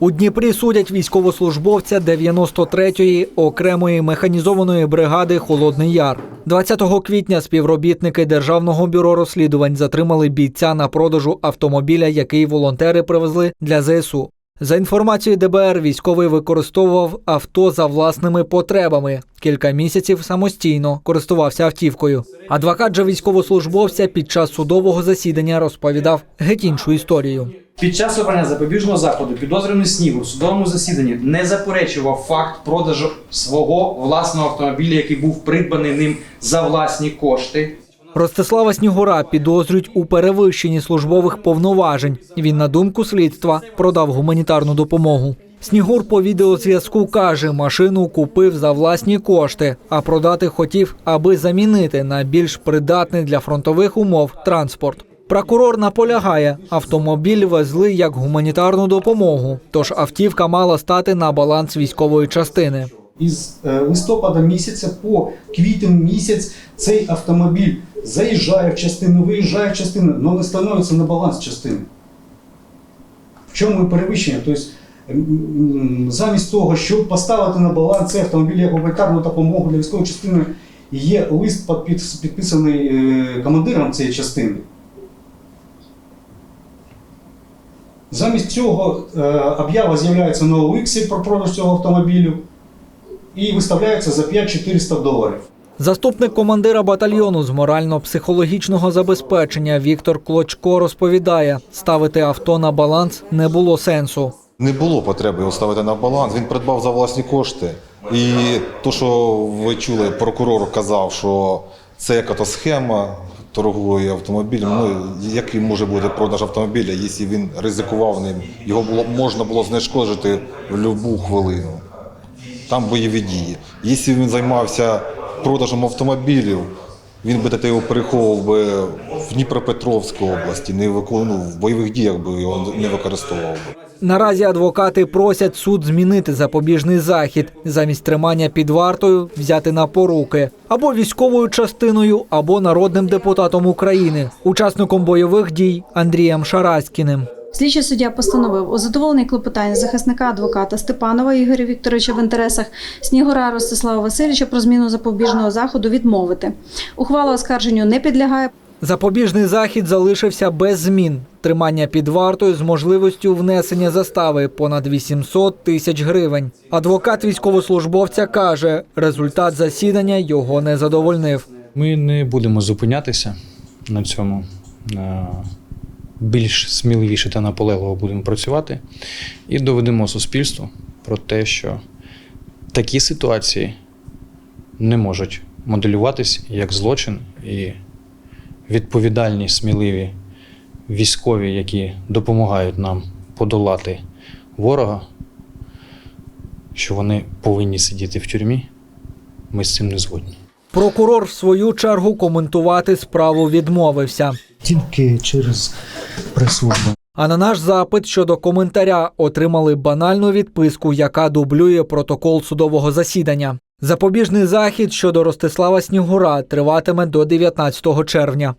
У Дніпрі судять військовослужбовця 93-ї окремої механізованої бригади Холодний Яр. 20 квітня співробітники Державного бюро розслідувань затримали бійця на продажу автомобіля, який волонтери привезли для ЗСУ. За інформацією ДБР, військовий використовував авто за власними потребами. Кілька місяців самостійно користувався автівкою. Адвокат же військовослужбовця під час судового засідання розповідав геть іншу історію. Під час обрання запобіжного заходу підозрюваний Снігур у судовому засіданні не заперечував факт продажу свого власного автомобіля, який був придбаний ним за власні кошти. Ростислава Снігура підозрюють у перевищенні службових повноважень. Він, на думку слідства, продав гуманітарну допомогу. Снігур по відеозв'язку каже, машину купив за власні кошти, а продати хотів, аби замінити на більш придатний для фронтових умов транспорт. Прокурор наполягає, автомобіль везли як гуманітарну допомогу, тож автівка мала стати на баланс військової частини. Із е, листопада місяця по квітень місяць цей автомобіль заїжджає в частину, виїжджає в частину, але не становиться на баланс частини. В чому перевищення? Тобто, замість того, щоб поставити на баланс цей автомобіль як гуманітарну допомогу для військової частини, є лист підписаний е, командиром цієї частини. Замість цього е, об'ява з'являється на OLX про продаж цього автомобілю і виставляється за 5400 доларів. Заступник командира батальйону з морально-психологічного забезпечення Віктор Клочко розповідає, ставити авто на баланс не було сенсу. Не було потреби його ставити на баланс. Він придбав за власні кошти. І то, що ви чули, прокурор казав, що це яка-то схема торгової автомобілем. Ну, який може бути продаж автомобіля, якщо він ризикував ним, його було можна було знешкоджити в будь-яку хвилину. Там бойові дії. Якщо він займався продажем автомобілів, він би його переховував би в Дніпропетровській області, не викон- ну, в бойових діях би його не використовував би. Наразі адвокати просять суд змінити запобіжний захід замість тримання під вартою взяти на поруки або військовою частиною, або народним депутатом України, учасником бойових дій Андрієм Шараськіним. Слідчий суддя постановив у задоволенні клопотання захисника адвоката Степанова Ігоря Вікторовича в інтересах Снігура Ростислава Васильовича про зміну запобіжного заходу відмовити. Ухвала оскарженню не підлягає. Запобіжний захід залишився без змін. Тримання під вартою з можливістю внесення застави понад 800 тисяч гривень. Адвокат військовослужбовця каже, результат засідання його не задовольнив. Ми не будемо зупинятися на цьому. Більш сміливіше та наполегливо будемо працювати і доведемо суспільству про те, що такі ситуації не можуть моделюватись як злочин, і відповідальні, сміливі військові, які допомагають нам подолати ворога, що вони повинні сидіти в тюрмі. Ми з цим не згодні. Прокурор в свою чергу коментувати справу відмовився. тільки через прес-службу. А на наш запит щодо коментаря отримали банальну відписку, яка дублює протокол судового засідання. Запобіжний захід щодо Ростислава Снігура триватиме до 19 червня.